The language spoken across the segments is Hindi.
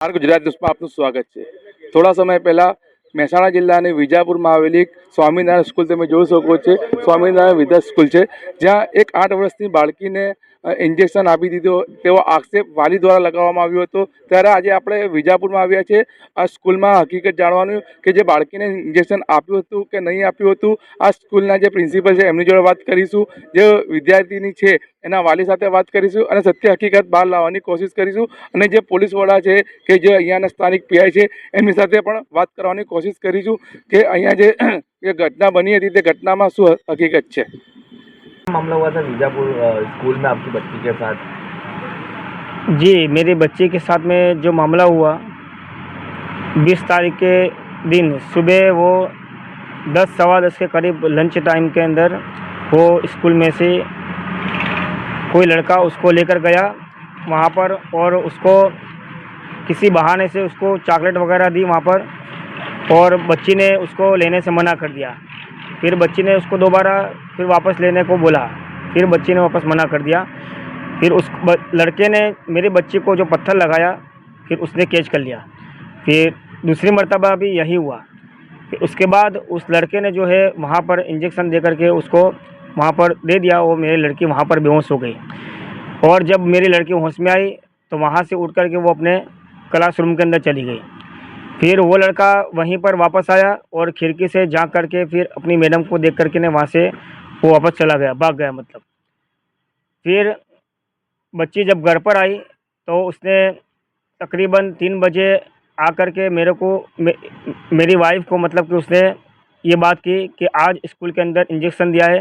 આર ગુજરાત ન્યૂઝમાં આપનું સ્વાગત છે. થોડા સમય પહેલાં મહેસાણા જિલ્લાની વિજાપુરમાં આવેલી સ્વામિનારાયણ સ્કૂલ તમે જોઈ શકો છો. સ્વામિનારાયણ વિદ્યા સ્કૂલ છે, જ્યાં એક આઠ વર્ષની બાળકીને ઇન્જેક્શન આપી દીધો. તેવો આક્ષેપ વાલી દ્વારા લગાવવામાં આવ્યો હતો. ત્યારે આજે આપણે વિજાપુરમાં આવ્યા છે આ સ્કૂલમાં હકીકત જાણવાનું કે જે બાળકીને ઇન્જેક્શન આપ્યું હતું કે નહીં આપ્યું હતું, આ સ્કૂલના જે પ્રિન્સિપલ છે, એમની જોડે વાત કરીશું. જે વિદ્યાર્થીની છે, એના વાલી સાથે વાત કરીશું અને સત્ય હકીકત બહાર લાવવાની કોશિશ કરીશું. અને જે પોલીસ વડા છે, કે જે અહીંયાના સ્થાનિક પીઆઈ છે, એમની સાથે પણ વાત કરવાની કોશિશ કરીશું કે અહીંયા જે ઘટના બની હતી, તે ઘટનામાં શું હકીકત છે? मामला हुआ था अ, स्कूल में आपकी बच्ची के साथ? जी मेरे बच्चे के साथ में जो मामला हुआ बीस तारीख के दिन सुबह वो दस सवा दस के करीब लंच टाइम के अंदर वो स्कूल में से कोई लड़का उसको लेकर गया। वहाँ पर और उसको किसी बहाने से उसको चॉकलेट वगैरह दी वहाँ पर और बच्ची ने उसको लेने से मना कर दिया। फिर बच्ची ने उसको दोबारा फिर वापस लेने को बोला। फिर बच्ची ने वापस मना कर दिया। फिर उस लड़के ने मेरे बच्ची को जो पत्थर लगाया, फिर उसने कैच कर लिया। फिर दूसरी मरतबा भी यही हुआ। फिर उसके बाद उस लड़के ने जो है वहाँ पर इंजेक्शन दे करके उसको वहाँ पर दे दिया। वो मेरी लड़की वहाँ पर बेहोश हो गई। और जब मेरी लड़की होश में आई तो वहाँ से उठ करके वो अपने क्लासरूम के अंदर चली गई। फिर वो लड़का वहीं पर वापस आया और खिड़की से झाँक करके फिर अपनी मैडम को देख करके ने वहाँ से वो वापस चला गया भाग गया मतलब। फिर बच्ची जब घर पर आई तो उसने तकरीबन तीन बजे आकर के मेरे को मे, मेरी वाइफ को मतलब कि उसने ये बात की कि आज स्कूल के अंदर इंजेक्शन दिया है।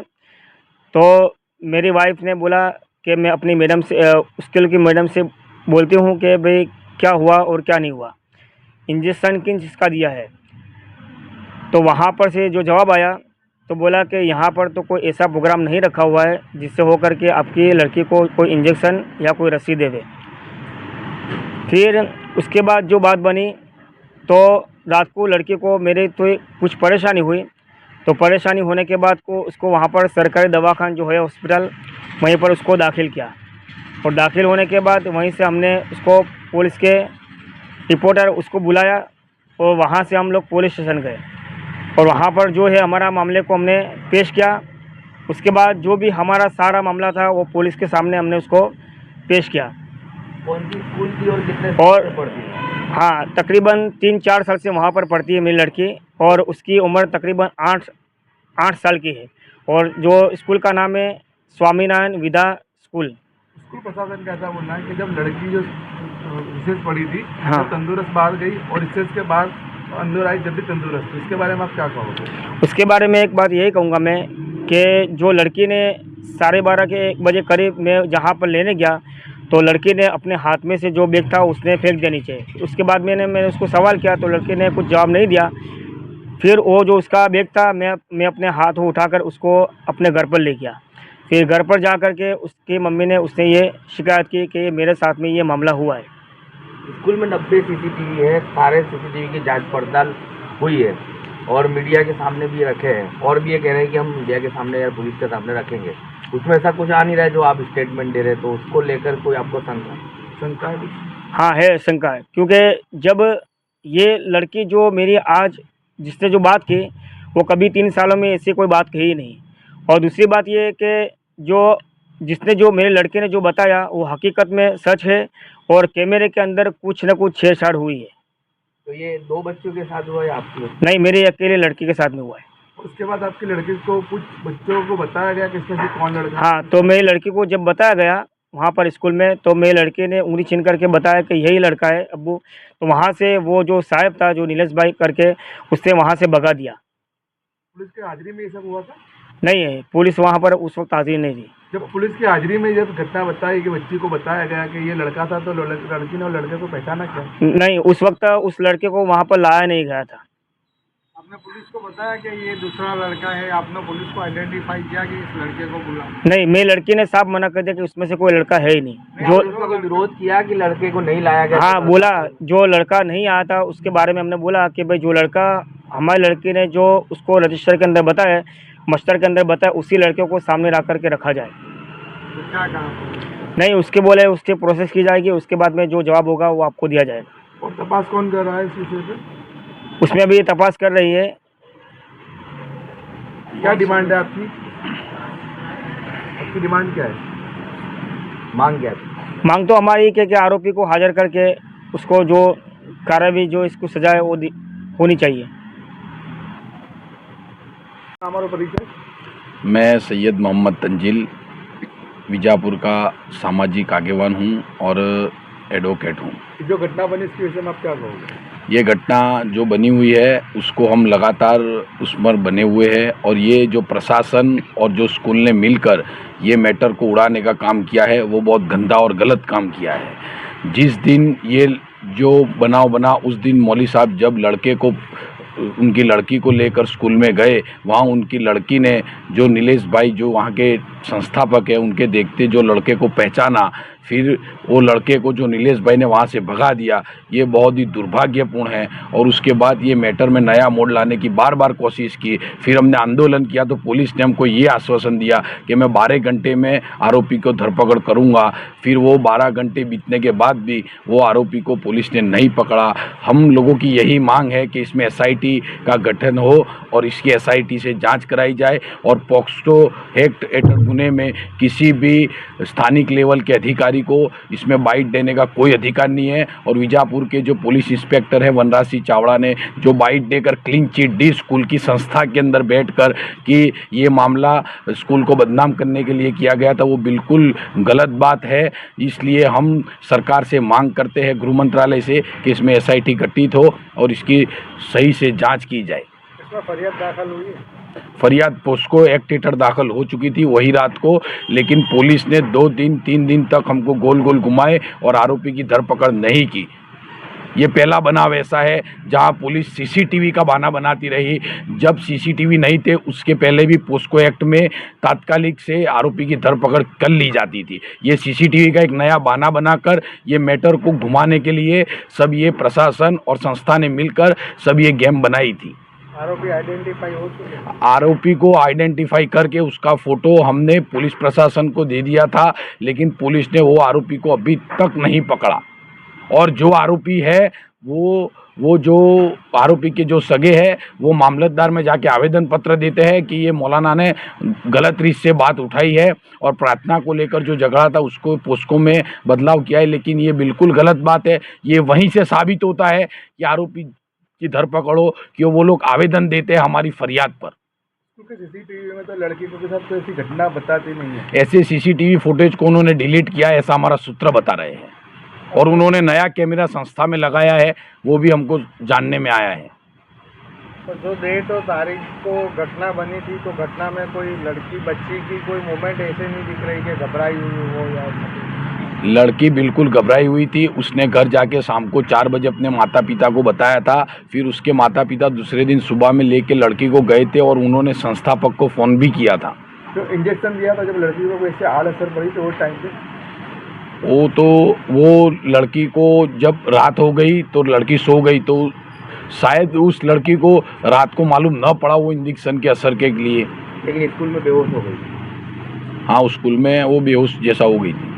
तो मेरी वाइफ ने बोला कि मैं अपनी मैडम से स्कूल की मैडम से बोलती हूँ कि भाई क्या हुआ और क्या नहीं हुआ। इंजेक्शन किन जिसका दिया है। तो वहाँ पर से जो जवाब आया तो बोला कि यहाँ पर तो कोई ऐसा प्रोग्राम नहीं रखा हुआ है, जिससे होकर के आपकी लड़की को कोई इंजेक्शन या कोई रस्सी देवे फिर उसके बाद जो बात बनी तो रात को लड़के को मेरे तो कुछ परेशानी हुई। तो परेशानी होने के बाद को उसको वहाँ पर सरकारी दवाखान जो है, हॉस्पिटल, वहीं पर उसको दाखिल किया। और दाखिल होने के बाद वहीं से हमने उसको पुलिस के रिपोर्टर उसको बुलाया और वहाँ से हम लोग पुलिस स्टेशन गए। और वहाँ पर जो है हमारा मामले को हमने पेश किया। उसके बाद जो भी हमारा सारा मामला था वो पुलिस के सामने हमने उसको पेश किया। कौन सी स्कूल थी और कितने और- पढ़ती है? हाँ तकरीबन तीन चार साल से वहाँ पर पढ़ती है मेरी लड़की और उसकी उम्र तकरीबन आठ आठ साल की है। और जो स्कूल का नाम है स्वामीनारायण विदा स्कूल। स्कूल प्रशासन का ऐसा बोलना है कि जब लड़की जो रिसर्च पढ़ी थी हाँ। तो तंदुरुस्त बाहर गई और रिसर्च के बाद अंदर आई जब भी तंदुरुस्त। इसके बारे में आप क्या कहोगे? उसके बारे में एक बात यही कहूँगा मैं कि जो लड़की ने साढ़े बारह के एक बजे करीब मैं जहाँ पर लेने गया तो लड़की ने अपने हाथ में से जो बैग था उसने फेंक दिया नीचे। उसके बाद मैंने मैंने उसको सवाल किया तो लड़के ने कुछ जवाब नहीं दिया। फिर वो जो उसका बैग था मैं मैं अपने हाथ उठाकर उसको अपने घर पर ले गया। फिर घर पर जा कर के उसकी मम्मी ने उसने ये शिकायत की कि मेरे साथ में ये मामला हुआ है। स्कूल में नब्बे सीसीटीवी है सारे सीसीटीवी की जाँच पड़ताल हुई है और मीडिया के सामने भी रखे हैं। और भी ये कह रहे हैं कि हम मीडिया के सामने या पुलिस के सामने रखेंगे। उसमें ऐसा कुछ आ नहीं रहा है जो आप स्टेटमेंट दे रहे हैं तो उसको लेकर कोई आपको शंका शंका है हाँ है शंका है। क्योंकि जब ये लड़की जो मेरी आज जिसने जो बात की वो कभी तीन सालों में ऐसी कोई बात कही नहीं। और दूसरी बात ये है कि जो जिसने जो मेरे लड़के ने जो बताया वो हकीकत में सच है और कैमरे के अंदर कुछ न कुछ छेड़छाड़ हुई है। तो ये दो बच्चों के साथ हुआ है आपके? नहीं मेरे अकेले लड़की के साथ में हुआ है। उसके बाद आपकी लड़की को कुछ बच्चों को बताया गया कि इसमें से कौन लड़का? हाँ तो मेरी लड़की को जब बताया गया वहाँ पर स्कूल में तो मेरे लड़के ने उंगली छीन करके बताया कि यही लड़का है अब्बू तो वहाँ से वो जो साहब था जो नीलेश भाई करके उसने वहाँ से भगा दिया। पुलिस की हाजिरी में ये सब हुआ था? नहीं है पुलिस वहाँ पर उस वक्त हाजिर नहीं थी। जब पुलिस की हाजिरी में जब घटना बताई कि बच्ची को बताया गया कि ये लड़का था तो लड़की ने और लड़के को पहचाना क्या? नहीं उस वक्त उस लड़के को वहाँ पर लाया नहीं गया था। आपने पुलिस को बताया कि ये दूसरा लड़का है? आपने पुलिस को आइडेंटिफाई किया कि इस लड़के को बुला? नहीं मेरी लड़की ने साफ़ मना कर दिया कि उसमें से कोई लड़का है ही नहीं। जो जो उसका कोई विरोध किया कि लड़के को नहीं लाया गया? हाँ बोला जो लड़का नहीं आया था उसके बारे में हमने बोला कि भाई जो लड़का हमारी लड़की ने जो उसको रजिस्टर के अंदर बताया मस्टर के अंदर बताया उसी लड़के को सामने ला करके रखा जाए। तो क्या नहीं उसके बोले उसके प्रोसेस की जाएगी उसके बाद में जो जवाब होगा वो आपको दिया जाएगा। और तपास कौन कर रहा है इस विषय पे? उसमें अभी तपास कर रही है। क्या डिमांड है आपकी? आपकी डिमांड क्या है? मांग क्या थी मांग तो हमारी कि, कि आरोपी को हाजिर करके उसको जो कार्रवाई जो इसको सजा है वो होनी चाहिए। हमारा परिचय? मैं सैयद मोहम्मद तंजिल बीजापुर का सामाजिक आगेवान हूँ और एडवोकेट हूँ। जो घटना बनी इसके विषय में आप क्या कहोगे? ये घटना जो बनी हुई है उसको हम लगातार उस पर बने हुए हैं और ये जो प्रशासन और जो स्कूल ने मिलकर ये मैटर को उड़ाने का काम किया है वो बहुत गंदा और गलत काम किया है। जिस दिन ये जो बनाव बना उस दिन मौली साहब जब लड़के को उनकी लड़की को लेकर स्कूल में गए, वहाँ उनकी लड़की ने, जो नीलेश भाई जो वहाँ के संस्थापक है, उनके देखते जो लड़के को पहचाना फिर वो लड़के को जो नीलेश भाई ने वहाँ से भगा दिया, ये बहुत ही दुर्भाग्यपूर्ण है। और उसके बाद ये मैटर में नया मोड़ लाने की बार बार कोशिश की। फिर हमने आंदोलन किया तो पुलिस ने हमको ये आश्वासन दिया कि मैं बारह घंटे में आरोपी को धरपकड़ करूँगा। फिर वो बारह घंटे बीतने के बाद भी वो आरोपी को पुलिस ने नहीं पकड़ा। हम लोगों की यही मांग है कि इसमें एसआईटी का गठन हो और इसकी एसआईटी से जाँच कराई जाए और पॉक्सो एक्ट एटर गुने में किसी भी स्थानिक लेवल के अधिकारी को इसमें बाइट देने का कोई अधिकार नहीं है। और विजापुर के जो पुलिस इंस्पेक्टर है वनराज सिंह चावड़ा ने जो बाइट देकर क्लीन चिट दी स्कूल की संस्था के अंदर बैठकर कि ये मामला स्कूल को बदनाम करने के लिए किया गया था, वो बिल्कुल गलत बात है। इसलिए हम सरकार से मांग करते हैं, गृह मंत्रालय से, कि इसमें एसआईटी गठित हो और इसकी सही से जाँच की जाए। इसमें फरियाद दाखिल हुई फरियाद पोस्को एक्ट हेठળ दाखिल हो चुकी थी वही रात को, लेकिन पुलिस ने दो दिन, तीन दिन तक हमको गोल गोल घुमाए और आरोपी की धरपकड़ नहीं की। ये पहला बनाव ऐसा है जहाँ पुलिस सीसीटीवी का बहाना बनाती रही। जब सीसीटीवी नहीं थे, उसके पहले भी पोस्को एक्ट में तात्कालिक से आरोपी की धरपकड़ कर ली जाती थी। ये सीसीटीवी का एक नया बहाना बनाकर ये मैटर को घुमाने के लिए सब ये प्रशासन और संस्था ने मिलकर सब ये गेम बनाई थी। आरोपी आइडेंटिफाई आरोपी को आइडेंटिफाई करके उसका फ़ोटो हमने पुलिस प्रशासन को दे दिया था, लेकिन पुलिस ने वो आरोपी को अभी तक नहीं पकड़ा। और जो आरोपी है, वो वो जो आरोपी के जो सगे हैं, वो मामलतदार में जाके आवेदन पत्र देते हैं कि ये मौलाना ने गलत रीत से बात उठाई है और प्रार्थना को लेकर जो झगड़ा था उसको पोस्को में बदलाव किया है, लेकिन ये बिल्कुल गलत बात है। ये वहीं से साबित होता है कि आरोपी की धरपकड़ कि वो लोग आवेदन देते हैं हमारी फरियाद पर। क्योंकि सीसीटीवी में तो लड़की को के साथ कोई ऐसी घटना बताती नहीं है। ऐसे सीसीटीवी फुटेज को उन्होंने डिलीट किया ऐसा हमारा सूत्र बता रहे हैं। और उन्होंने नया कैमरा संस्था में लगाया है वो भी हमको जानने में आया है। तो जो डेट और तारीख को घटना बनी थी तो घटना में कोई लड़की बच्ची की कोई मोमेंट ऐसे नहीं दिख रही कि घबराई हुई हो या लड़की बिल्कुल घबराई हुई थी। उसने घर जाके शाम को चार बजे अपने माता पिता को बताया था। फिर उसके माता पिता दूसरे दिन सुबह में लेके लड़की को गए थे और उन्होंने संस्थापक को फ़ोन भी किया था। जो इंजेक्शन दिया था जब लड़की को वैसे आड़ असर पड़ी तो वो टाइम पे? वो तो वो लड़की को जब रात हो गई तो लड़की सो गई तो शायद उस लड़की को रात को मालूम न पड़ा वो इंजेक्शन के असर के लिए। लेकिन स्कूल में बेहोश हो गई। हाँ स्कूल में वो बेहोश जैसा हो गई थी।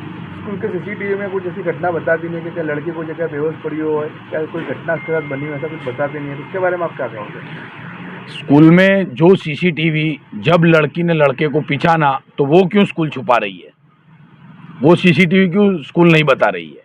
स्कूल के सीसीटीवी में कुछ ऐसी घटना बताती नहीं कि क्या लड़की को जगह बेहोश पड़ी हो क्या कोई घटना उसके साथ बनी हो ऐसा कुछ बताते नहीं है। तो उसके बारे में आप क्या कहोगे? स्कूल में जो सीसीटीवी जब लड़की ने लड़के को पिछाना तो वो क्यों स्कूल छुपा रही है? वो सीसीटीवी क्यों स्कूल नहीं बता रही है?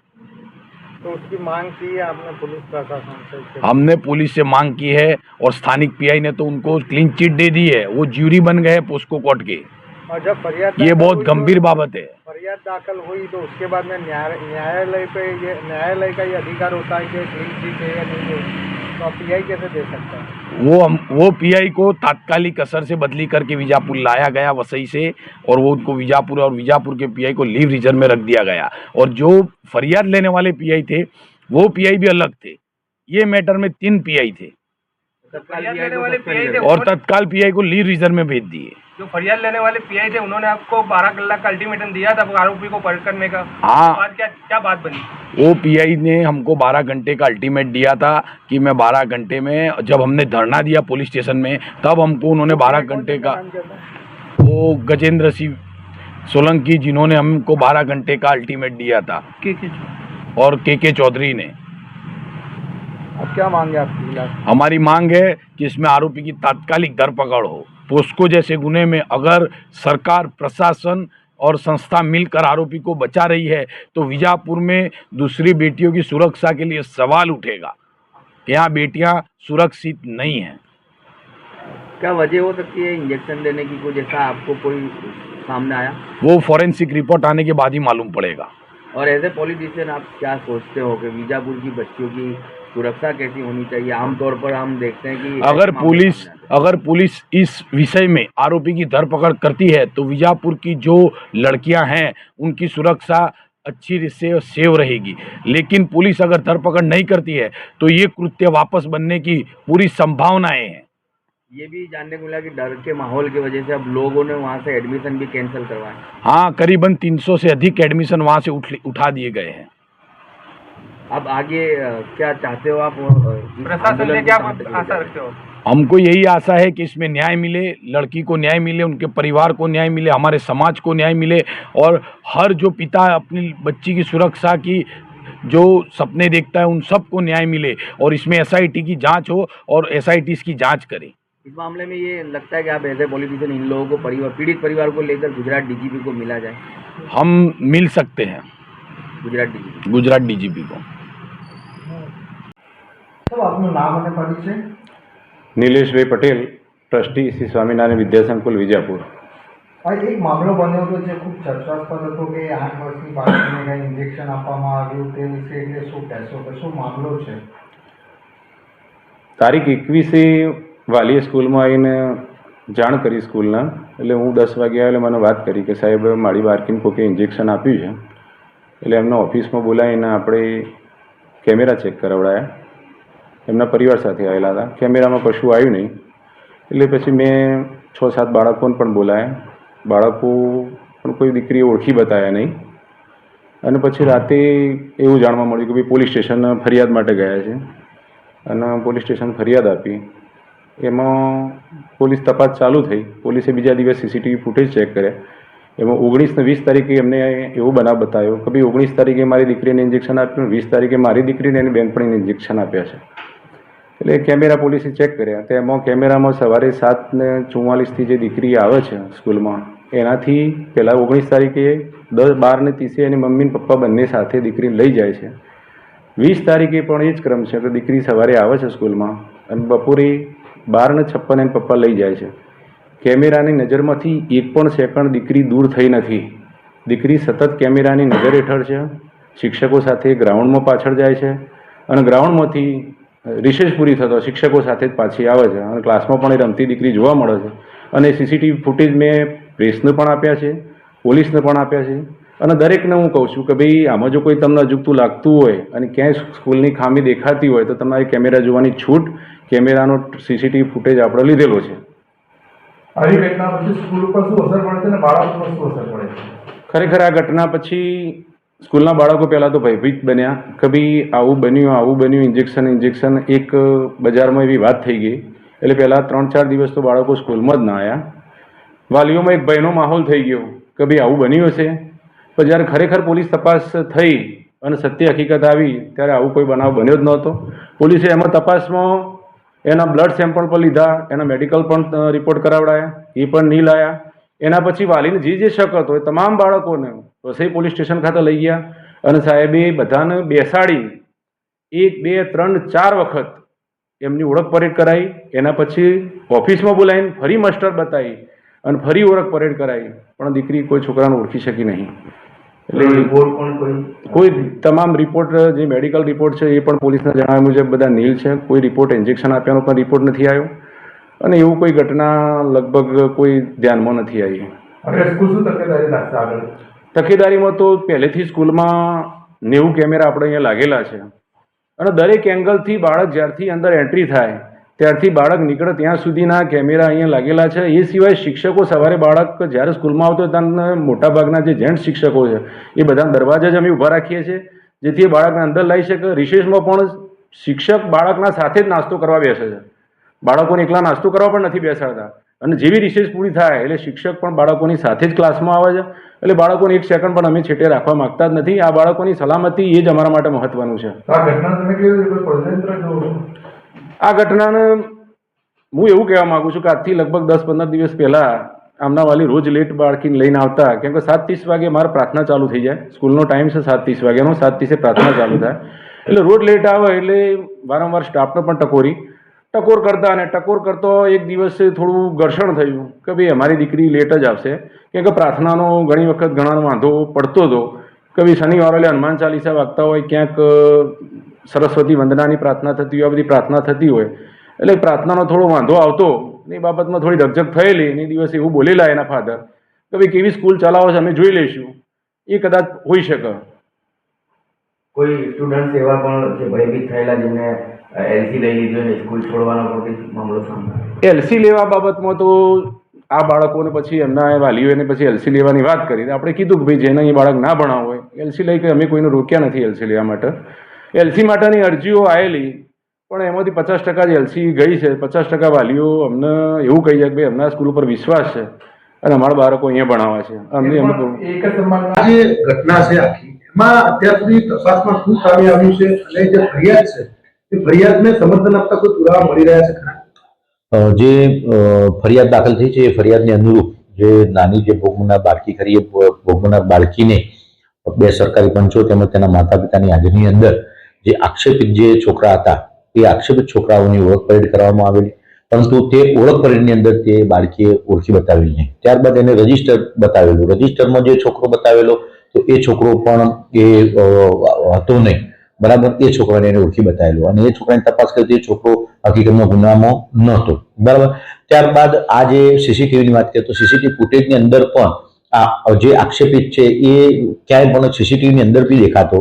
तो उसकी मांग की है आपने पुलिस प्रशासन से हमने पुलिस से मांग की है और स्थानिक पीआई ने तो उनको क्लीन चिट दे दी है। वो ज्यूरी बन गए पोस्को कोर्ट के। और जब फरियाद ये बहुत तो- गंभीर बाबत है फरियाद दाखिल हुई तो उसके बाद में न्यायालय पे ये न्यायालय का ये अधिकार होता है कि क्लीन चिट है या नहीं है तो आप पीआई कैसे दे सकता है वो हम वो पीआई को तात्कालिक असर से बदली करके विजापुर लाया गया वसई से और वो उनको विजापुर और विजापुर के पीआई को लीव रिज़र्व में रख दिया गया और जो फरियाद लेने वाले पीआई थे वो पीआई भी अलग थे ये मैटर में तीन पीआई थे, और तत्काल पीआई को लीव रिज़र्व में भेज दिए जो फरियाद लेने वाले पीआई थे उन्होंने आपको बारह लाख का अल्टीमेटम दिया था आरोपी को पकड़ करने का। हाँ। उसके क्या क्या बात बनी? वो पीआई ने हमको 12 घंटे का अल्टीमेट दिया था कि मैं 12 घंटे में जब हमने धरना दिया पुलिस स्टेशन में तब हमको उन्होंने 12 घंटे का? वो गजेंद्र सिंह सोलंकी जिन्होंने हमको 12 घंटे का अल्टीमेट दिया था। और के के चौधरी ने। अब क्या मांगे आपकी? हमारी मांग है कि इसमें आरोपी की तात्कालिक धरपकड़ हो। पोस्को जैसे गुने में अगर सरकार प्रशासन और संस्था मिलकर आरोपी को बचा रही है तो विजापुर में दूसरी बेटियों की सुरक्षा के लिए सवाल उठेगा। कि यहाँ बेटियाँ सुरक्षित नहीं हैं। क्या वजह हो सकती है इंजेक्शन देने की कोई जैसा आपको कोई सामने आया? वो फॉरेंसिक रिपोर्ट आने के बाद ही मालूम पड़ेगा। और एज ए पॉलिटिशियन आप क्या सोचते हो कि बीजापुर की बच्चियों की सुरक्षा कैसी होनी चाहिए? आमतौर पर हम देखते हैं कि अगर पुलिस। अगर पुलिस इस विषय में आरोपी की धरपकड़ करती है तो विजापुर की जो लड़कियाँ हैं उनकी सुरक्षा अच्छी से सेव रहेगी। लेकिन पुलिस अगर धरपकड़ नहीं करती है तो ये कृत्य वापस बनने की पूरी संभावनाएँ हैं। ये भी जानने को मिला कि डर के माहौल की वजह से अब लोगों ने वहाँ से एडमिशन भी कैंसिल करवाए। हाँ करीबन 300 से अधिक एडमिशन वहाँ से उठ उठा दिए गए हैं। अब आगे क्या चाहते हो आप प्रशासन से क्या आशा रखते हो? हमको यही आशा है कि इसमें न्याय मिले लड़की को न्याय मिले उनके परिवार को न्याय मिले हमारे समाज को न्याय मिले और हर जो पिता अपनी बच्ची की सुरक्षा की जो सपने देखता है उन सबको न्याय मिले और इसमें एसआईटी की जांच हो और एसआईटी इसकी जांच करे इस मामले में ये लगता है कि आप एज ए पॉलिटिशियन इन लोगों को परिवार पीड़ित परिवार को लेकर गुजरात डीजीपी को मिला जाए हम मिल सकते हैं गुजरात डीजीपी गुजरात डीजीपी को સાહેબ આપનું નામ અને પરિચય નિલેશભાઈ પટેલ ટ્રસ્ટી શ્રી સ્વામિનારાયણ વિદ્યાસંકુલ વિજાપુર. એક મામલો બન્યો હતો જે ખૂબ ચર્ચાસ્પદ હતો કે આઠ વર્ષની બાળકીને કંઈ ઇન્જેક્શન આપવામાં આવ્યું તે વિશે એટલે શું કહેશો કે શું મામલો છે? તારીખ એકવીસે વાલીએ સ્કૂલમાં આવીને જાણ કરી સ્કૂલના એટલે હું દસ વાગ્યા એટલે મને વાત કરી કે સાહેબ મારી બાળકીને કોકે ઇન્જેક્શન આપ્યું છે. એટલે એમને ઓફિસમાં બોલાવીને આપણે કેમેરા ચેક કરાવડાયા. એમના પરિવાર સાથે આવેલા હતા. કેમેરામાં કશું આવ્યું નહીં. એટલે પછી મેં છ સાત બાળકોને પણ બોલાયા. બાળકો પણ કોઈ દીકરીએ ઓળખી બતાવ્યા નહીં. અને પછી રાતે એવું જાણવા મળ્યું કે ભાઈ પોલીસ સ્ટેશન ફરિયાદ માટે ગયા છે. અને પોલીસ સ્ટેશન ફરિયાદ આપી. એમાં પોલીસ તપાસ ચાલુ થઈ. પોલીસે બીજા દિવસ સીસીટીવી ફૂટેજ ચેક કર્યા. એમાં ઓગણીસ વીસ તારીખે એમને એવો બનાવ બતાવ્યો કે ભાઈ ઓગણીસ તારીખે મારી દીકરીને ઇન્જેક્શન આપ્યું, વીસ તારીખે મારી દીકરીને એને બેનપણીને ઇન્જેક્શન આપ્યા છે. એટલે કેમેરા પોલીસે ચેક કર્યા તો એમાં કેમેરામાં સવારે સાત ને ચુમ્માલીસથી જે દીકરી આવે છે સ્કૂલમાં, એનાથી પહેલાં ઓગણીસ તારીખે દસ, બાર ને ત્રીસે એની મમ્મી પપ્પા બંને સાથે દીકરીને લઈ જાય છે. વીસ તારીખે પણ એ જ ક્રમ છે કે દીકરી સવારે આવે છે સ્કૂલમાં અને બપોરે બાર ને છપ્પન એને પપ્પા લઈ જાય છે. કેમેરાની નજરમાંથી એક પણ સેકન્ડ દીકરી દૂર થઈ નથી. દીકરી સતત કેમેરાની નજર હેઠળ છે. શિક્ષકો સાથે ગ્રાઉન્ડમાં પાછળ જાય છે અને ગ્રાઉન્ડમાંથી રિસેસ પૂરી થતો શિક્ષકો સાથે જ પાછી આવે છે. અને ક્લાસમાં પણ એ રમતી દીકરી જોવા મળે છે. અને સીસીટીવી ફૂટેજ મેં પ્રેસને પણ આપ્યા છે પોલીસને પણ આપ્યા છે. અને દરેકને હું કહું છું કે ભાઈ આમાં જો કોઈ તમને અજુગતું લાગતું હોય અને ક્યાંય સ્કૂલની ખામી દેખાતી હોય તો તમારે કેમેરા જોવાની છૂટ કેમેરાનો સીસીટીવી ફૂટેજ આપણે લીધેલો છે. આવી ઘટના પછી સ્કૂલ ઉપર શું અસર પડે છે અને બાળકો પર શું અસર પડે છે? ખરેખર આ ઘટના પછી સ્કૂલના બાળકો પહેલાં તો ભયભીત બન્યા. કે ભાઈ આવું બન્યું આવું બન્યું ઇન્જેક્શન ઇન્જેક્શન એક બજારમાં એવી વાત થઈ ગઈ. એટલે પહેલાં ત્રણ ચાર દિવસ તો બાળકો સ્કૂલમાં જ ના આવ્યા વાલીઓમાં એક ભયનો માહોલ થઈ ગયો. કે ભાઈ આવું બન્યું હશે? પણ જ્યારે ખરેખર પોલીસ તપાસ થઈ અને સત્ય હકીકત આવી, ત્યારે આવું કોઈ બનાવ બન્યો જ નહોતો. પોલીસે એમાં તપાસમાં એના બ્લડ સેમ્પલ પણ લીધા, એના મેડિકલ પણ રિપોર્ટ કરાવડાયા. એ પણ નહીં લાયા. એના પછી વાલીને જે જે શક હતો એ તમામ બાળકોને વસઈ પોલીસ સ્ટેશન ખાતે લઈ ગયા અને સાહેબે બધાને બેસાડી એક બે ત્રણ ચાર વખત એમની ઓળખ પરેડ કરાવી એના પછી ઓફિસમાં બોલાવીને ફરી માસ્ટર બતાવી અને ફરી ઓળખ પરેડ કરાવી. પણ દીકરી કોઈ છોકરાને ઓળખી શકી નહીં. એટલે કોઈ કોઈ તમામ રિપોર્ટ જે મેડિકલ રિપોર્ટ છે એ પણ પોલીસના જણાવ્યા મુજબ બધા નીલ છે. કોઈ રિપોર્ટ ઇન્જેક્શન આપ્યાનો પણ રિપોર્ટ નથી આવ્યો. અને એવું કોઈ ઘટના લગભગ કોઈ ધ્યાનમાં નથી આવી. હવે શું તકેદારી રાખશે આગળ? તકેદારીમાં તો પહેલેથી સ્કૂલમાં નેવું કેમેરા આપણે અહીંયા લાગેલા છે. અને દરેક એંગલથી બાળક જ્યારથી અંદર એન્ટ્રી થાય, ત્યારથી બાળક નીકળે ત્યાં સુધીના કેમેરા અહીંયા લાગેલા છે. એ સિવાય શિક્ષકો સવારે બાળક જ્યારે સ્કૂલમાં આવતો હોય ત્યાં મોટાભાગના જે જેન્ટ્સ શિક્ષકો છે, એ બધા દરવાજા જ અમે ઊભા રાખીએ છીએ, જેથી એ બાળકને અંદર લાવી શકે. રિસેસમાં પણ શિક્ષક બાળકના સાથે જ નાસ્તો કરવા બેસે છે. બાળકોને એકલા નાસ્તો કરવા પણ નથી બેસાડતા. અને જેવી રિસેસ પૂરી થાય એટલે શિક્ષક પણ બાળકોની સાથે જ ક્લાસમાં આવે છે. એટલે બાળકોને એક સેકન્ડ પણ અમે છેટે રાખવા માંગતા જ નથી. આ બાળકોની સલામતી એ જ અમારા માટે મહત્વનું છે. આ ઘટનાને હું એવું કહેવા માગું છું કે આજથી લગભગ દસ પંદર દિવસ પહેલાં આમના વાલી રોજ લેટ બાળકીને લઈને આવતા કેમ કે સાત ત્રીસ વાગે મારે પ્રાર્થના ચાલુ થઈ જાય. સ્કૂલનો ટાઈમ છે સાત ત્રીસ વાગ્યાનો સાત ત્રીસે પ્રાર્થના ચાલુ થાય. એટલે રોજ લેટ આવે એટલે વારંવાર સ્ટાફને પણ ટકોરી. ટકોર કરતા અને ટકોર કરતો એક દિવસ થોડું ઘર્ષણ થયું કે ભાઈ અમારી દીકરી લેટ જ આવશે. કેમ કે પ્રાર્થનાનો ઘણી વખત ઘણાનો વાંધો પડતો હતો કે ભાઈ શનિવારે એટલે હનુમાન ચાલીસા વાગતા હોય, ક્યાંક સરસ્વતી વંદનાની પ્રાર્થના થતી હોય બધી પ્રાર્થના થતી હોય. એટલે પ્રાર્થનાનો થોડો વાંધો આવતો એ બાબતમાં થોડી રકઝક થયેલી એ દિવસે એવું બોલેલા એના ફાધર કે ભાઈ કેવી સ્કૂલ ચલાવો છો અમે જોઈ લઈશું. એ કદાચ હોઈ શકે. કોઈ સ્ટુડન્ટ એવા પણ ભયભીત થયેલા જેમને એલસી લઈ લીધું અને સ્કૂલ છોડવાનો પણ મામલો સામે એલસી લેવા બાબતમાં તો આ બાળકોને પછી એમના વાલીઓને પછી એલસી લેવાની વાત કરી. આપણે કીધું કે ભાઈ જેને એ બાળક ના ભણાવ હોય એલસી લઈ કે અમે કોઈને રોક્યા નથી એલસી લેવા માટે. એલસી માટેની અરજીઓ આવેલી પણ એમાંથી પચાસ ટકા જ એલસી ગઈ છે. પચાસ ટકા વાલીઓ અમને એવું કહી છે કે ભાઈ અમના સ્કૂલ ઉપર વિશ્વાસ છે અને અમારા બાળકો અહીંયા ભણાવવા છે. અમને એમ એક જ ઘટના છે આખી એમાં અત્યાર સુધી તપાસમાં શું સામે આવ્યું છે અને જે ફરિયાદ છે ફરિયાદને સમર્થન આપતા કોઈ પુરાવા મળી રહ્યા છે ખરા? જે ફરિયાદ દાખલ થઈ છે, એ ફરિયાદને અનુરૂપ જે નાની જે ભોગમનાર બાળકી ખરી, એ ભો- ભોગમનાર બાળકીને બે સરકારી પંચો તેમજ તેના માતા પિતાની હાજરીની અંદર જે આક્ષેપિત જે છોકરા હતા, એ આક્ષેપિત છોકરાઓની ઓળખ પરેડ કરવામાં આવેલી. પરંતુ તે ઓળખ પરેડની અંદર તે બાળકીએ ઓળખી બતાવેલી નહીં. ત્યારબાદ એને રજિસ્ટર બતાવેલું. રજીસ્ટરમાં જે છોકરો બતાવેલો, તો એ છોકરો પણ એ હતો નહીં. બરાબર? એ છોકરાને એને ઓળખી બતાવેલો. અને એ છોકરાની તપાસ કરતી એ છોકરો હકીકતમાં ગુનામાં નહોતો. બરાબર? ત્યારબાદ આ જે સીસીટીવીની વાત કરીએ તો સીસીટીવી ફૂટેજની અંદર પણ આ જે આક્ષેપિત છે એ ક્યાંય પણ સીસીટીવીની અંદર બી દેખાતો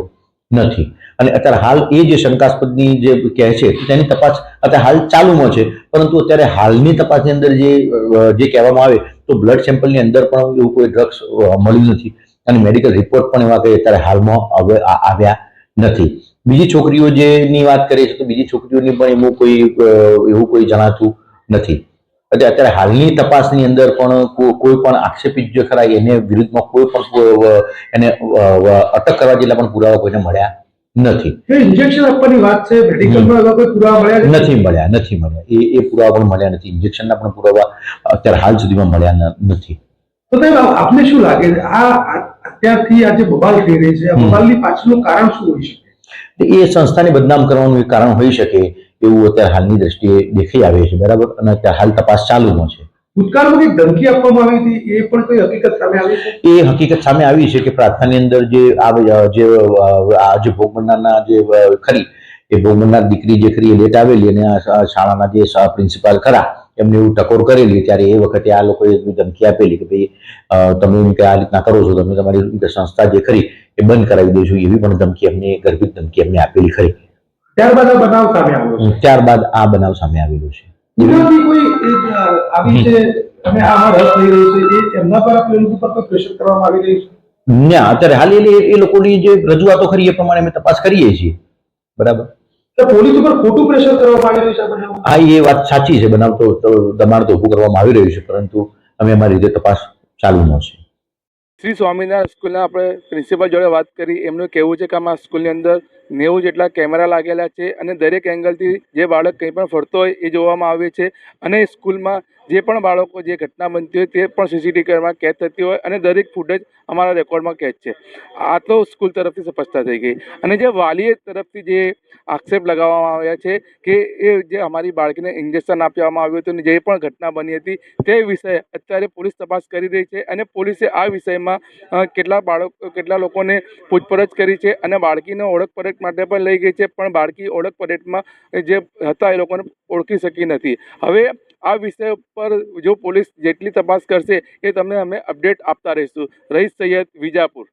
નથી. અને અત્યારે હાલ એ જે શંકાસ્પદની જે કહે છે, તેની તપાસ અત્યારે હાલ ચાલુમાં છે. પરંતુ અત્યારે હાલની તપાસની અંદર જે જે કહેવામાં આવે તો બ્લડ સેમ્પલની અંદર પણ એવું કોઈ ડ્રગ્સ મળ્યું નથી. અને મેડિકલ રિપોર્ટ પણ એવા કંઈ અત્યારે હાલમાં આવ્યા નથી. બીજી છોકરીઓ જેની વાત કરીએ છીએ તો બીજી છોકરીઓની પણ એવું કોઈ એવું કોઈ જણાતું નથી. એટલે અત્યારે હાલની તપાસની અંદર પણ કોઈ પણ આક્ષેપિત જે ખરા એને વિરુદ્ધમાં કોઈ પણ એને અટક કરવા જેટલા પણ પુરાવા કોઈને મળ્યા નથી. ઇન્જેક્શન આપવાની વાત છે મેડિકલમાં કોઈ પુરાવા મળ્યા નથી? મળ્યા નથી મળ્યા. એ એ પુરાવા પણ મળ્યા નથી. ઇન્જેક્શનના પણ પુરાવા અત્યારે હાલ સુધીમાં મળ્યા નથી. તો આપને શું લાગે? આ અત્યારથી આ જે બબાલ થઈ રહી છે આ બબાલની પાછળનું કારણ શું હોય શકે એ સંસ્થાને બદનામ કરવાનું એક કારણ હોઈ શકે એવું અત્યારે હાલની દ્રષ્ટિએ દેખાઈ આવે છે બરાબર? અને અત્યારે હાલ તપાસ ચાલુમાં છે. ભૂતકાળમાં કંઈક ધમકી આપવામાં આવી હતી એ પણ કોઈ હકીકત સામે આવી છે? એ હકીકત સામે આવી છે કે પ્રાર્થનાની અંદર જે આ જે આ જે ખરી એ ભોગ બનનાર દીકરી જે ખરી એ લેટ આવેલી અને શાળાના જે પ્રિન્સિપાલ ખરા એમને એવું ટકોર કરેલી ત્યારે એ વખતે આ લોકોએ ધમકી આપેલી કે ભાઈ તમે એમ કે આ રીતના કરો છો તમે તમારી સંસ્થા જે ખરી એ બંધ કરાવી દેજો એવી પણ ધમકી અમને ગર્ભિત ધમકી અમને આપેલી ખરી. ત્યારબાદ આ બનાવ સામે આવ્યો છે. ત્યારબાદ આ બનાવ સામે આવેલો છે. કોઈ આવી છે અને આમાં રસ થઈ રહ્યું છે એ એમના પર આપણે લોકો પર પ્રેશર કરવામાં આવી રહ્યું છે? ના અત્યારે હાલ એ લોકોની જે રજૂઆતો ખરી એ પ્રમાણે અમે તપાસ કરીએ છીએ. બરાબર? તો પોલીસ ઉપર ખોટું પ્રેશર કરવામાં આવી રહ્યું છે હા એ વાત સાચી છે બનાવ તો તો દબાણ તો ઊભું કરવામાં આવી રહ્યું છે પરંતુ અમે અમારી રીતે તપાસ ચાલુમાં છે. શ્રી સ્વામિનારાયણ સ્કૂલના આપણે પ્રિન્સિપલ જોડે વાત કરી. એમનું કહેવું છે કે આમાં સ્કૂલની અંદર નેવું જેટલા કેમેરા લાગેલા છે અને દરેક એંગલથી જે બાળક કંઈ પણ ફરતો હોય એ જોવામાં આવે છે. અને સ્કૂલમાં જે પણ બાળકો જે ઘટના બનતી હોય તે પણ સીસીટીવી કેમેરામાં કેદ થતી હોય અને દરેક ફૂટેજ અમારા રેકોર્ડમાં કેદ છે. આ તો સ્કૂલ તરફથી સ્પષ્ટતા થઈ ગઈ. અને જે વાલીએ તરફથી જે આક્ષેપ લગાવવામાં આવ્યા છે કે એ જે અમારી બાળકીને ઇન્જેક્શન આપવામાં આવ્યું હતું અને જે પણ ઘટના બની હતી તે વિષય અત્યારે પોલીસ તપાસ કરી રહી છે અને પોલીસે આ વિષયમાં કેટલા બાળકો, કેટલા લોકોને પૂછપરછ કરી છે અને બાળકીને ઓળખ પરેડ માટે પણ લઈ ગઈ છે પણ બાળકી ઓળખ પરેડમાં જે હતા એ લોકોને ઓળખી શકી નથી. હવે આ વિષય પર જો પોલીસ જેટલી તપાસ કરશે એ તમને અમે અપડેટ આપતા રહીશું. રહીશ સૈયદ વિજાપુર.